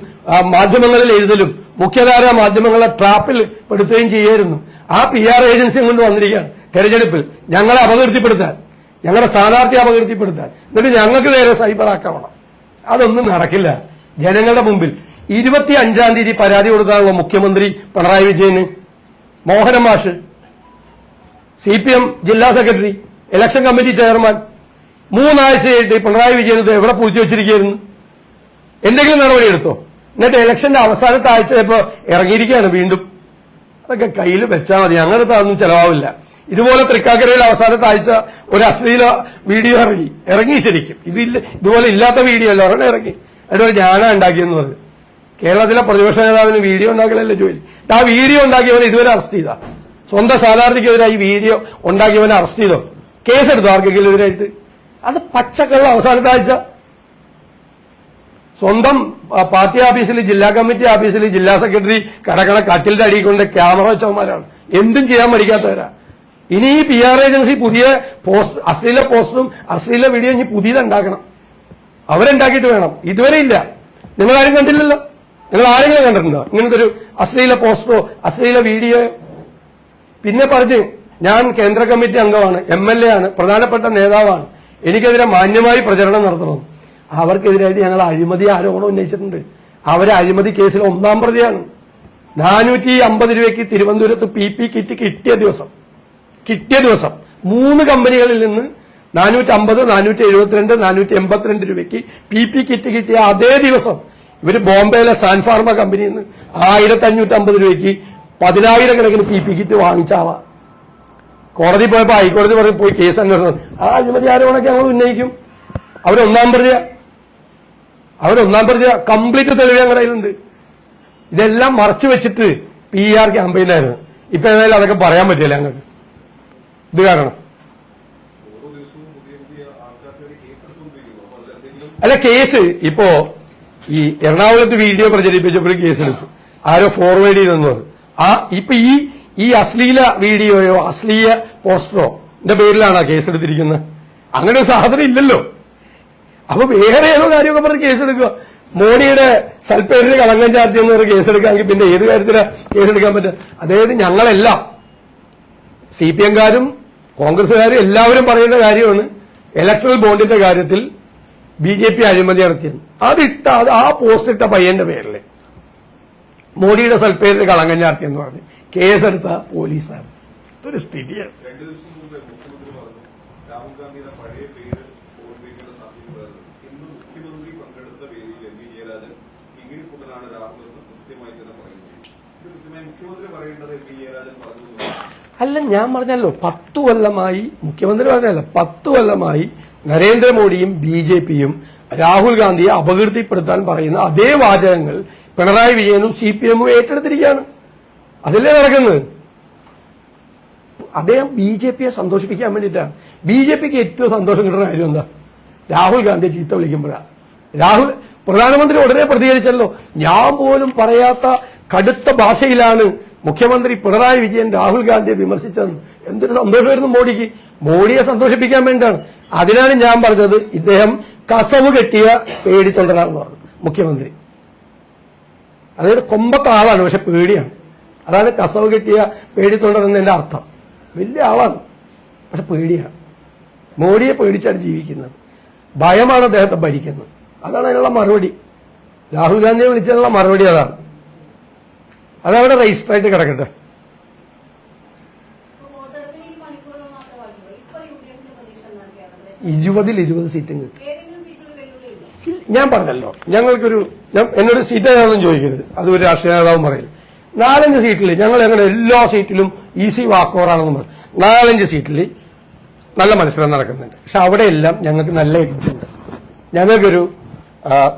മാധ്യമങ്ങളിൽ എഴുതലും മുഖ്യധാര മാധ്യമങ്ങളെ ട്രാപ്പിൽ പെടുത്തുകയും ചെയ്യായിരുന്നു ആ പി ആർ ഏജൻസി കൊണ്ട് വന്നിരിക്കുകയാണ്. തെരഞ്ഞെടുപ്പിൽ ഞങ്ങളെ അപകീർത്തിപ്പെടുത്താൻ. ഞങ്ങളുടെ സ്ഥാനാർത്ഥി അപകീർത്തിപ്പെടുത്താൻ. എന്നിട്ട് ഞങ്ങൾക്ക് നേരെ സൈബർ ആക്രമണം. അതൊന്നും നടക്കില്ല. ജനങ്ങളുടെ മുമ്പിൽ ഇരുപത്തി അഞ്ചാം തീയതി പരാതി കൊടുക്കാനുള്ള മുഖ്യമന്ത്രി പിണറായി വിജയന് മോഹനൻ മാഷ് സി പി എം ജില്ലാ സെക്രട്ടറി ഇലക്ഷൻ കമ്മിറ്റി ചെയർമാൻ മൂന്നാഴ്ചയായിട്ട് പിണറായി വിജയൻ ഇത് എവിടെ പൂഴ്ത്തി വെച്ചിരിക്കുകയായിരുന്നു? എന്തെങ്കിലും നടപടി എടുത്തോ എന്നിട്ട് ഇലക്ഷന്റെ അവസാനത്തെ ആഴ്ച ഇപ്പോ ഇറങ്ങിയിരിക്കുകയാണ് വീണ്ടും. അതൊക്കെ കയ്യിൽ വെച്ചാൽ മതി. അങ്ങനത്തെ അതൊന്നും ചെലവാവില്ല. ഇതുപോലെ തൃക്കാക്കരയിൽ അവസാനത്തെ ആഴ്ച ഒരു അശ്ലീല വീഡിയോ ഇറങ്ങി. ഇറങ്ങി ശരിക്കും. ഇതില്ല ഇതുപോലെ ഇല്ലാത്ത വീഡിയോ അല്ല ഒരെണ്ണം ഇറങ്ങി. അതിനൊരു ജ്ഞാനം ഉണ്ടാക്കിയെന്ന് പറഞ്ഞു. കേരളത്തിലെ പ്രതിപക്ഷ നേതാവിന് വീഡിയോ ഉണ്ടാക്കലല്ലേ ജോലി? ആ വീഡിയോ ഉണ്ടാക്കിയവനെ ഇതുവരെ അറസ്റ്റ് ചെയ്താ. സ്വന്തം സ്ഥാനാർത്ഥിക്കെതിരായി വീഡിയോ ഉണ്ടാക്കിയവനെ അറസ്റ്റ് ചെയ്തോ? കേസെടുത്തു ആർക്കെങ്കിലും എതിരായിട്ട്? അത് പച്ചക്കള്ള അവസാനത്തെ ആഴ്ച. സ്വന്തം പാർട്ടി ഓഫീസിൽ ജില്ലാ കമ്മിറ്റി ഓഫീസിൽ ജില്ലാ സെക്രട്ടറി കടകളെ കട്ടിലിന്റെ അടിയിൽ കൊണ്ട് ക്യാമറ വെച്ചവന്മാരാണ്. എന്തും ചെയ്യാൻ മടിക്കാത്തവരാ. ഇനി ഈ പി ആർ ഏജൻസി പുതിയ പോസ്റ്റ് അശ്ലീല പോസ്റ്ററും അശ്ലീല വീഡിയോ ഇനി പുതിയത് ഉണ്ടാക്കണം അവരുണ്ടാക്കിയിട്ട് വേണം. ഇതുവരെ ഇല്ല. നിങ്ങൾ ആരും കണ്ടില്ലല്ലോ? നിങ്ങൾ ആരെങ്കിലും കണ്ടിട്ടുണ്ടോ? ഇങ്ങനത്തെ ഒരു അശ്ലീല പോസ്റ്ററോ അശ്ലീല വീഡിയോ പിന്നെ പറഞ്ഞ് ഞാൻ കേന്ദ്ര കമ്മിറ്റി അംഗമാണ് എം എൽ എ ആണ് പ്രധാനപ്പെട്ട നേതാവാണ്. എനിക്കെതിരെ മാന്യമായി പ്രചരണം നടത്തണം. അവർക്കെതിരായിട്ട് ഞങ്ങൾ അഴിമതി ആരോപണം ഉന്നയിച്ചിട്ടുണ്ട്. അവരെ അഴിമതി കേസിൽ ഒന്നാം പ്രതിയാണ്. നാനൂറ്റി അമ്പത് രൂപയ്ക്ക് തിരുവനന്തപുരത്ത് പി പി കിറ്റ് കിട്ടിയ ദിവസം. കിട്ടിയ ദിവസം മൂന്ന് കമ്പനികളിൽ നിന്ന് നാനൂറ്റി അമ്പത് നാനൂറ്റി എഴുപത്തിരണ്ട് നാനൂറ്റി എൺപത്തിരണ്ട് രൂപയ്ക്ക് പി പി കിറ്റ് കിട്ടിയ അതേ ദിവസം ഇവർ ബോംബെയിലെ സാൻഫാർമ കമ്പനിയിൽ നിന്ന് ആയിരത്തി അഞ്ഞൂറ്റി അമ്പത് രൂപയ്ക്ക് പതിനായിരക്കണക്കിന് പി പി കിറ്റ് വാങ്ങിച്ച ആളാ കോടതി പോയപ്പോ ഹൈക്കോടതി പറഞ്ഞ് പോയി കേസ് അന്വേഷണം ആ അഴിമതി ആരോപണമൊക്കെ ഞങ്ങൾ ഉന്നയിക്കും. അവരൊന്നാം പ്രതിയ. അവരൊന്നാം പ്രതിയ. കംപ്ലീറ്റ് തെളിവ് ഞങ്ങളുടെ കയ്യിലുണ്ട്. ഇതെല്ലാം മറച്ചു വെച്ചിട്ട് പി ആർ ക്യാമ്പയിനായിരുന്നു ഇപ്പൊ ഏതായാലും അതൊക്കെ പറയാൻ പറ്റില്ല ഞങ്ങൾക്ക്. അപ്പോൾ കാരണം അല്ല കേസ് ഇപ്പോ ഈ എറണാകുളത്ത് വീഡിയോ പ്രചരിപ്പിച്ചപ്പോൾ കേസെടുത്തു ആരോ ഫോർവേഡ് ചെയ്തെന്ന് പറഞ്ഞു. ആ ഇപ്പൊ ഈ ഈ അശ്ലീല വീഡിയോയോ അശ്ലീല പോസ്റ്ററോ എന്റെ പേരിലാണ് ആ കേസെടുത്തിരിക്കുന്നത് അങ്ങനെ ഒരു സാധനം ഇല്ലല്ലോ. അപ്പൊ വേറെ ഏതോ കാര്യമൊക്കെ പറഞ്ഞ് കേസെടുക്കുക മോഡിയുടെ സൽപ്പേരിന് കളങ്കം ചാർത്തി എന്ന് പറഞ്ഞ് കേസെടുക്കാമെങ്കിൽ പിന്നെ ഏത് കാര്യത്തിലാണ് കേസെടുക്കാൻ പറ്റുക? അതായത് ഞങ്ങളെല്ലാം സി പി എംകാരും കോൺഗ്രസുകാരും എല്ലാവരും പറയുന്ന കാര്യമാണ് ഇലക്ട്രൽ ബോണ്ടിന്റെ കാര്യത്തിൽ ബി ജെ പി അഴിമതി നടത്തിയത്. അതിട്ട അത് ആ പോസ്റ്റ് ഇട്ട പയ്യന്റെ പേരിൽ മോഡിയുടെ സൽപ്പേരിൽ കളങ്ങഞ്ഞാർത്തി ചാർത്തി എന്ന് പറഞ്ഞ് കേസെടുത്ത പോലീസാണ്. ഇതൊരു സ്ഥിതിയാണ്. രാഹുൽ ഗാന്ധിയുടെ പഴയ പേര് ഓർമ്മിക്കേണ്ട സാധ്യതയുള്ളത് ഇന്ന് മുഖ്യമന്ത്രി പങ്കെടുത്ത വേദിയിൽ എം വി ജയരാജൻ കിങ്ങിണിക്കുട്ടനാണ് രാഹുൽ എന്ന് കൃത്യമായി തന്നെ പറയുന്നു ഇത് മുഖ്യമന്ത്രി പറയേണ്ടത് എം വി. അല്ല ഞാൻ പറഞ്ഞല്ലോ പത്തു കൊല്ലമായി മുഖ്യമന്ത്രി പറഞ്ഞല്ല പത്തു കൊല്ലമായി നരേന്ദ്രമോദിയും ബി ജെ പിയും രാഹുൽ ഗാന്ധിയെ അപകീർത്തിപ്പെടുത്താൻ പറയുന്ന അതേ വാചകങ്ങൾ പിണറായി വിജയനും സി പി എമ്മും ഏറ്റെടുത്തിരിക്കുകയാണ്. അതല്ലേ നടക്കുന്നത്? അദ്ദേഹം ബി ജെ പിയെ സന്തോഷിപ്പിക്കാൻ വേണ്ടിയിട്ടാണ്. ബി ജെ പിക്ക് ഏറ്റവും സന്തോഷം കിട്ടുന്ന കാര്യം എന്താ? രാഹുൽ ഗാന്ധിയെ ചീത്ത വിളിക്കുമ്പോഴാണ് രാഹുൽ പ്രധാനമന്ത്രി ഉടനെ പ്രതികരിച്ചല്ലോ. ഞാൻ പോലും പറയാത്ത കടുത്ത ഭാഷയിലാണ് മുഖ്യമന്ത്രി പിണറായി വിജയൻ രാഹുൽ ഗാന്ധിയെ വിമർശിച്ചത് എന്തൊരു സന്തോഷമായിരുന്നു മോഡിക്ക്. മോഡിയെ സന്തോഷിപ്പിക്കാൻ വേണ്ടിയാണ്. അതിനാണ് ഞാൻ പറഞ്ഞത് ഇദ്ദേഹം കസവ് കെട്ടിയ പേടിത്തൊണ്ടനാണെന്ന് പറഞ്ഞു മുഖ്യമന്ത്രി. അതായത് കൊമ്പത്തെ ആളാണ് പക്ഷെ പേടിയാണ്. അതാണ് കസവ് കെട്ടിയ പേടിത്തൊണ്ടൻ എന്നതിന്റെ അർത്ഥം. വലിയ ആളാണ് പക്ഷെ പേടിയാണ്. മോഡിയെ പേടിച്ചാണ് ജീവിക്കുന്നത്. ഭയമാണ് അദ്ദേഹത്തെ ഭരിക്കുന്നത്. അതാണ് അതിനുള്ള മറുപടി. രാഹുൽ ഗാന്ധിയെ വിളിച്ചതിനുള്ള മറുപടി അതാണ്. അതവിടെ രജിസ്റ്റർ ആയിട്ട് കിടക്കട്ടെ ഇരുപതിൽ ഇരുപത് സീറ്റും കിട്ടും. ഞാൻ പറഞ്ഞല്ലോ. ഞങ്ങൾക്കൊരു എന്നോട് സീറ്റ് ഏതാണെന്നും ചോദിക്കരുത്. അത് ഒരു രാഷ്ട്രീയ നേതാവും പറയില്ല നാലഞ്ച് സീറ്റിൽ ഞങ്ങൾ ഞങ്ങളുടെ എല്ലാ സീറ്റിലും ഈസി വാക്കോറാണെന്ന് പറയും നാലഞ്ച് സീറ്റിൽ നല്ല മത്സരം നടക്കുന്നുണ്ട്. പക്ഷെ അവിടെയെല്ലാം ഞങ്ങൾക്ക് നല്ല എഡ്ജ് ഉണ്ട്. ഞങ്ങൾക്കൊരു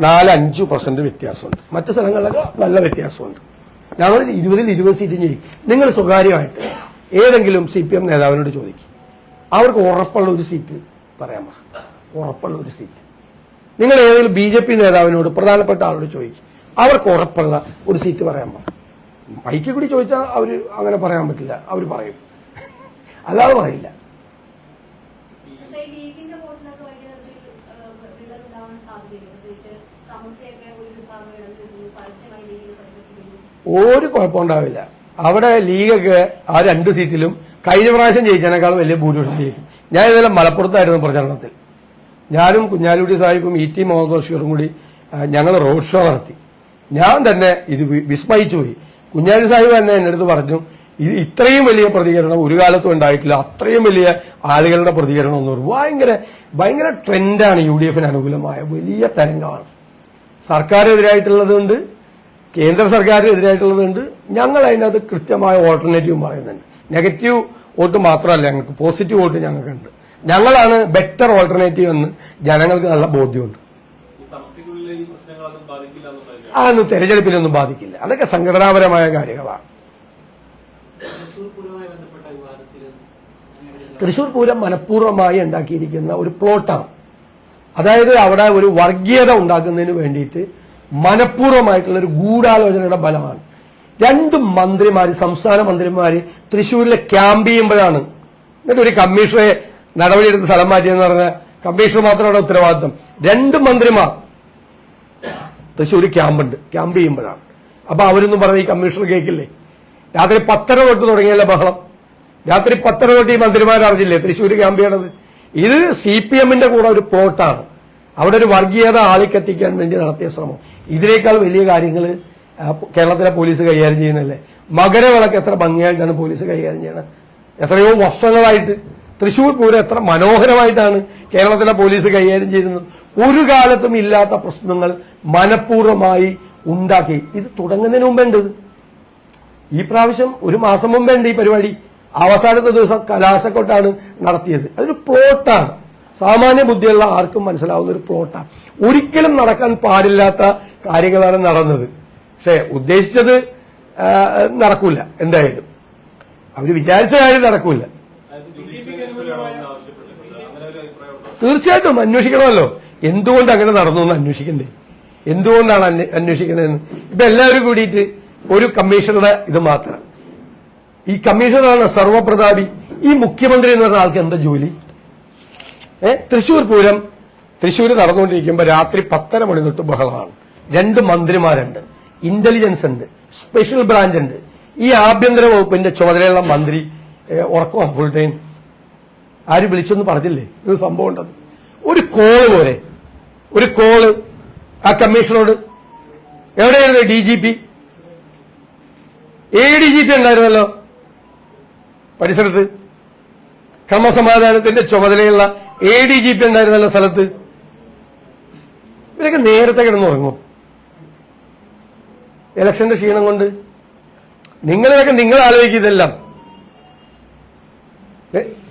നാലഞ്ച് പെർസെന്റ് വ്യത്യാസമുണ്ട്. മറ്റു സ്ഥലങ്ങളിലൊക്കെ നല്ല വ്യത്യാസമുണ്ട്. ഞങ്ങൾ ഇരുപതിൽ ഇരുപത് സീറ്റ് ജയിക്കും നിങ്ങൾ സ്വകാര്യമായിട്ട് ഏതെങ്കിലും സി പി എം നേതാവിനോട് ചോദിക്കും. അവർക്ക് ഉറപ്പുള്ള ഒരു സീറ്റ് പറയാൻ പറ. ഉറപ്പുള്ള ഒരു സീറ്റ്. നിങ്ങൾ ഏതെങ്കിലും ബി ജെ പി നേതാവിനോട് പ്രധാനപ്പെട്ട ആളോട് ചോദിക്കും. അവർക്ക് ഉറപ്പുള്ള ഒരു സീറ്റ് പറയാൻ പറ. മൈക്കിൽ കൂടി ചോദിച്ചാൽ അവർ അങ്ങനെ പറയാൻ പറ്റില്ല. അവർ പറയും. അല്ലാതെ പറയില്ല. ഒരു കുഴപ്പമുണ്ടാവില്ല. അവിടെ ലീഗൊക്കെ ആ രണ്ട് സീറ്റിലും കഴിഞ്ഞ പ്രാവശ്യം ജയിച്ചതിനേക്കാളും വലിയ ഭൂരിപക്ഷം ജയിക്കും. ഞാൻ ഇന്നലെ മലപ്പുറത്തായിരുന്നു പ്രചരണത്തിൽ. ഞാനും കുഞ്ഞാലുടി സാഹിബും ഇ ടി ബഷീറും കൂടി ഞങ്ങൾ റോഡ് ഷോ നടത്തി. ഞാൻ തന്നെ ഇത് വിസ്മയിച്ചു പോയി. കുഞ്ഞാലി സാഹിബ് തന്നെ എന്റെ അടുത്ത് പറഞ്ഞു ഇത് ഇത്രയും വലിയ പ്രതികരണം ഒരു കാലത്തും ഉണ്ടായിട്ടില്ല. അത്രയും വലിയ ആളുകളുടെ പ്രതികരണം ഒന്നും ഭയങ്കര ഭയങ്കര ട്രെൻഡാണ് യു ഡി എഫിന് അനുകൂലമായ വലിയ തരംഗമാണ്. സർക്കാരെതിരായിട്ടുള്ളതുണ്ട് കേന്ദ്ര സർക്കാരിനെതിരായിട്ടുള്ളതുണ്ട് ഞങ്ങൾ അതിനകത്ത് കൃത്യമായ ഓൾട്ടർനേറ്റീവ് പറയുന്നുണ്ട്. നെഗറ്റീവ് വോട്ട് മാത്രമല്ല ഞങ്ങൾക്ക് പോസിറ്റീവ് വോട്ട് ഞങ്ങൾക്കുണ്ട്. ഞങ്ങളാണ് ബെറ്റർ ഓൾട്ടർനേറ്റീവ് എന്ന് ജനങ്ങൾക്ക് നല്ല ബോധ്യമുണ്ട്. അതൊന്നും തെരഞ്ഞെടുപ്പിലൊന്നും ബാധിക്കില്ല. അതൊക്കെ സംഘടനാപരമായ കാര്യങ്ങളാണ്. തൃശൂർ പൂരം മനഃപൂർവമായി ഉണ്ടാക്കിയിരിക്കുന്ന ഒരു പ്ലോട്ടാണ് അതായത് അവിടെ ഒരു വർഗീയത ഉണ്ടാക്കുന്നതിന് വേണ്ടിയിട്ട് മനഃപൂർവമായിട്ടുള്ള ഒരു ഗൂഢാലോചനയുടെ ഫലമാണ്. രണ്ട് മന്ത്രിമാര് സംസ്ഥാന മന്ത്രിമാര് തൃശ്ശൂരിലെ ക്യാമ്പ് ചെയ്യുമ്പോഴാണ് എന്നിട്ട് ഒരു കമ്മീഷണറെ നടപടിയെടുത്ത് സ്ഥലം മാറ്റിയെന്ന് പറഞ്ഞ കമ്മീഷണർ മാത്രമാണ് ഉത്തരവാദിത്വം. രണ്ട് മന്ത്രിമാർ തൃശ്ശൂർ ക്യാമ്പുണ്ട്. ക്യാമ്പ് ചെയ്യുമ്പോഴാണ്. അപ്പൊ അവരൊന്നും പറഞ്ഞ ഈ കമ്മീഷണർ കേൾക്കില്ലേ? രാത്രി പത്തര തൊട്ട് തുടങ്ങിയല്ലേ ബഹളം? രാത്രി പത്തര തൊട്ട് ഈ മന്ത്രിമാരറിഞ്ഞില്ലേ തൃശ്ശൂർ ക്യാമ്പ് ചെയ്യണത്? ഇത് സി പി എമ്മിന്റെ കൂടെ ഒരു പ്ലോട്ടാണ് അവിടെ ഒരു വർഗീയത ആളിക്കെത്തിക്കാൻ വേണ്ടി നടത്തിയ ശ്രമം. ഇതിനേക്കാൾ വലിയ കാര്യങ്ങൾ കേരളത്തിലെ പോലീസ് കൈകാര്യം ചെയ്യുന്നല്ലേ മകരവിളക്ക് എത്ര ഭംഗിയായിട്ടാണ് പോലീസ് കൈകാര്യം ചെയ്യുന്നത്. എത്രയോ വർഷങ്ങളായിട്ട് തൃശൂർ പൂരം എത്ര മനോഹരമായിട്ടാണ് കേരളത്തിലെ പോലീസ് കൈകാര്യം ചെയ്യുന്നത്. ഒരു കാലത്തും ഇല്ലാത്ത പ്രശ്നങ്ങൾ മനഃപൂർവമായി ഉണ്ടാക്കി. ഇത് തുടങ്ങുന്നതിന് മുമ്പുണ്ട്. ഈ പ്രാവശ്യം ഒരു മാസം മുമ്പുണ്ട് ഈ പരിപാടി? അവസാനത്തെ ദിവസം കലാശക്കൊട്ടാണ് നടത്തിയത്. അതൊരു പ്ലോട്ടാണ് സാമാന്യ ബുദ്ധിയുള്ള ആർക്കും മനസ്സിലാവുന്ന ഒരു പ്ലോട്ടാണ് ഒരിക്കലും നടക്കാൻ പാടില്ലാത്ത കാര്യങ്ങളാണ് നടന്നത്. പക്ഷേ ഉദ്ദേശിച്ചത് നടക്കൂല എന്തായാലും. അവർ വിചാരിച്ച കാര്യം നടക്കൂല. തീർച്ചയായിട്ടും അന്വേഷിക്കണമല്ലോ. എന്തുകൊണ്ട് അങ്ങനെ നടന്നു എന്ന് അന്വേഷിക്കണ്ടേ? എന്തുകൊണ്ടാണ് അന്വേ- അന്വേഷിക്കണതെന്ന്? ഇപ്പൊ എല്ലാവരും കൂടിയിട്ട് ഒരു കമ്മീഷണറുടെ ഇത് മാത്രം. ഈ കമ്മീഷണറാണ് സർവപ്രതാപി. ഈ മുഖ്യമന്ത്രി എന്ന് പറഞ്ഞ ആൾക്ക് എന്താ ജോലി? തൃശൂർ പൂരം. തൃശൂർ നടന്നുകൊണ്ടിരിക്കുമ്പോൾ രാത്രി പത്തര മണി തൊട്ട് ബഹളമാണ്. രണ്ട് മന്ത്രിമാരുണ്ട്. ഇന്റലിജൻസ് ഉണ്ട്. സ്പെഷ്യൽ ബ്രാഞ്ച് ഉണ്ട്. ഈ ആഭ്യന്തര വകുപ്പിന്റെ ചുമതലയുള്ള മന്ത്രി ഉറക്കം ഉറക്കമാണ് ഫുൾ ടൈം ആര് വിളിച്ചൊന്നും പറഞ്ഞില്ലേ? ഇത് സംഭവം ഉണ്ടത്. ഒരു കോൾ പോലെ ഒരു കോൾ ആ കമ്മീഷണറോട്. എവിടെയായിരുന്നു D G P A D G P ഉണ്ടായിരുന്നല്ലോ. പരിസരത്ത്. ക്രമസമാധാനത്തിന്റെ ചുമതലയുള്ള എ ഡി ജി പി ഉണ്ടായിരുന്നല്ലോ സ്ഥലത്ത്. ഇവരൊക്കെ നേരത്തെ കിടന്നുറങ്ങും ഇലക്ഷന്റെ ക്ഷീണം കൊണ്ട്. നിങ്ങളിതൊക്കെ നിങ്ങൾ ആലോചിക്കും ഇതെല്ലാം.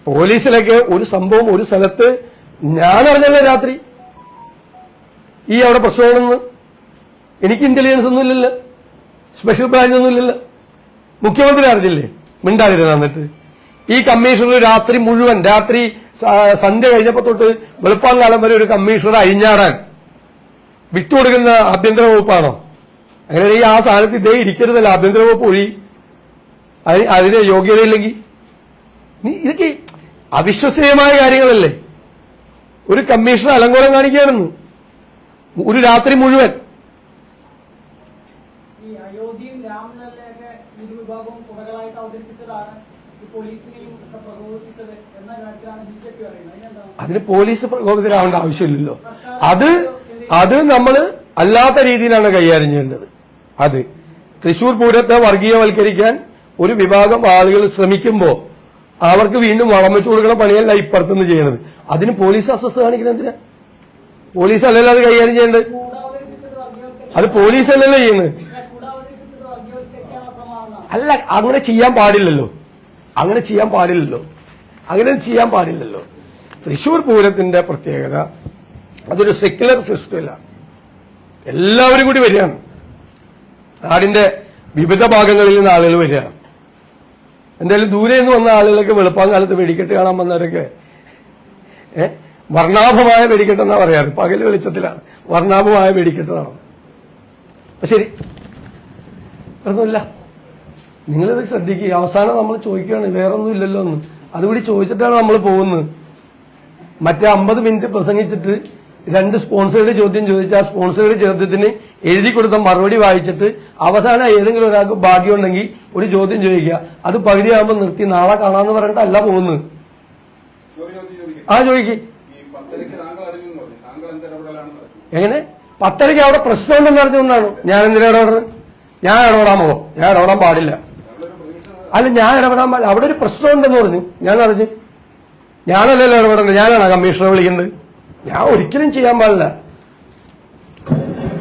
പോലീസിലൊക്കെ ഒരു സംഭവം ഒരു സ്ഥലത്ത് ഞാൻ അറിഞ്ഞല്ലോ രാത്രി. ഈ അവിടെ പ്രശ്നമാണെന്ന്. എനിക്ക് ഇന്റലിജൻസ് ഒന്നുമില്ലല്ലോ സ്പെഷ്യൽ ബ്രാഞ്ച് ഒന്നുമില്ലല്ലോ മുഖ്യമന്ത്രി അറിഞ്ഞില്ലേ? മിണ്ടാതിരുന്ന എന്നിട്ട്. ഈ കമ്മീഷണർ രാത്രി മുഴുവൻ രാത്രി സന്ധ്യ കഴിഞ്ഞപ്പോ തൊട്ട് വെളുപ്പാങ്കാലം വരെ ഒരു കമ്മീഷണർ അഴിഞ്ഞാടാൻ വിട്ടുകൊടുക്കുന്ന ആഭ്യന്തര വകുപ്പാണോ? അങ്ങനെ ആ സ്ഥാനത്ത് ഇതേ ഇരിക്കരുതല്ല. ആഭ്യന്തര വകുപ്പ് ഒഴി അതിന് യോഗ്യതയില്ലെങ്കിൽ. ഇതൊക്കെ അവിശ്വസനീയമായ കാര്യങ്ങളല്ലേ? ഒരു കമ്മീഷണർ അലങ്കോലം കാണിക്കുകയാണെന്ന്. ഒരു രാത്രി മുഴുവൻ ഈ അയോധ്യയും രാമനല്ലയൊക്കെ ഇരു വിഭാഗവും കുടകളായിട്ട് അവതരിപ്പിച്ചതാണ് ഈ പോലീസിനെയും ഒക്കെ പ്രകോപിപ്പിച്ചത് എന്ന കാര്യത്തിലാണ് ബി ജെ പി പറയുന്നത് അതിനെന്താണ് അതിന് പോലീസ് പ്രകോപിതരാവേണ്ട ആവശ്യമില്ലല്ലോ. അത് അത് നമ്മൾ അല്ലാത്ത രീതിയിലാണ് കൈകാര്യം ചെയ്യേണ്ടത് അത് തൃശൂർ പൂരത്തെ വർഗീയവൽക്കരിക്കാൻ ഒരു വിഭാഗം ആളുകൾ ശ്രമിക്കുമ്പോൾ അവർക്ക് വീണ്ടും വളം വെച്ചു കൊടുക്കുന്ന പണിയല്ല ഇപ്പുറത്തുനിന്ന് ചെയ്യണത്. അതിന് പോലീസ് അസ്വസ്ഥ കാണിക്കുന്നത് എന്തിനാ? പോലീസ് അല്ലല്ലോ അത് കൈകാര്യം ചെയ്യേണ്ടത്. അത് പോലീസ് അല്ലല്ലോ ചെയ്യുന്നത് അല്ല അങ്ങനെ ചെയ്യാൻ പാടില്ലല്ലോ. അങ്ങനെ ചെയ്യാൻ പാടില്ലല്ലോ. അങ്ങനെ ചെയ്യാൻ പാടില്ലല്ലോ. തൃശൂർ പൂരത്തിന്റെ പ്രത്യേകത അതൊരു സെക്യുലർ ഫെസ്റ്റിവലാണ് എല്ലാവരും കൂടി വരികയാണ്. നാടിന്റെ വിവിധ ഭാഗങ്ങളിൽ നിന്ന് ആളുകൾ വരികയാണ് എന്തായാലും ദൂരെ നിന്ന് വന്ന ആളുകളൊക്കെ വെളുപ്പാങ്കാലത്ത് വെടിക്കെട്ട് കാണാൻ വന്നവരൊക്കെ ഏ? വർണാഭമായ വെടിക്കെട്ടെന്നാ പറയാറ്. പകൽ വെളിച്ചത്തിലാണ് വർണാഭമായ വെടിക്കെട്ട് ശരി. ഒന്നുമില്ല നിങ്ങളിത് ശ്രദ്ധിക്കുക അവസാനം നമ്മൾ ചോദിക്കുകയാണ് വേറൊന്നും ഇല്ലല്ലോ എന്ന്. അതുകൂടി ചോദിച്ചിട്ടാണ് നമ്മൾ പോകുന്നത്. മറ്റേ അമ്പത് മിനിറ്റ് പ്രസംഗിച്ചിട്ട് രണ്ട് സ്പോൺസറുടെ ചോദ്യം ചോദിച്ചാൽ ആ സ്പോൺസറുടെ ചോദ്യത്തിന് എഴുതി കൊടുത്ത മറുപടി വായിച്ചിട്ട് അവസാനം ഏതെങ്കിലും ഒരാൾക്ക് ഭാഗ്യമുണ്ടെങ്കിൽ ഒരു ചോദ്യം ചോദിക്കുക. അത് പകുതിയാകുമ്പോൾ നിർത്തി നാളെ കാണാന്ന് പറഞ്ഞിട്ടല്ല പോകുന്നത്. പോകുന്നു ആ ചോദിക്ക്. എങ്ങനെ? പത്തരയ്ക്ക് അവിടെ പ്രശ്നം ഉണ്ടെന്ന് അറിഞ്ഞു ഒന്നാണ് ഞാൻ എന്തിനാണ് ഞാൻ ഇടപെടാൻ പോകും. ഞാൻ ഇടപെടാൻ പാടില്ല. അല്ല ഞാൻ ഇടപെടാൻ പാടില്ല. അവിടെ ഒരു പ്രശ്നമുണ്ടെന്ന് പറഞ്ഞു. ഞാൻ അറിഞ്ഞു. ഞാനല്ലല്ലോ ഇടപെടേണ്ടത്. ഞാനാണ് കമ്മീഷണറെ വിളിക്കുന്നത്? ഞാൻ ഒരിക്കലും ചെയ്യാൻ പാടില്ല.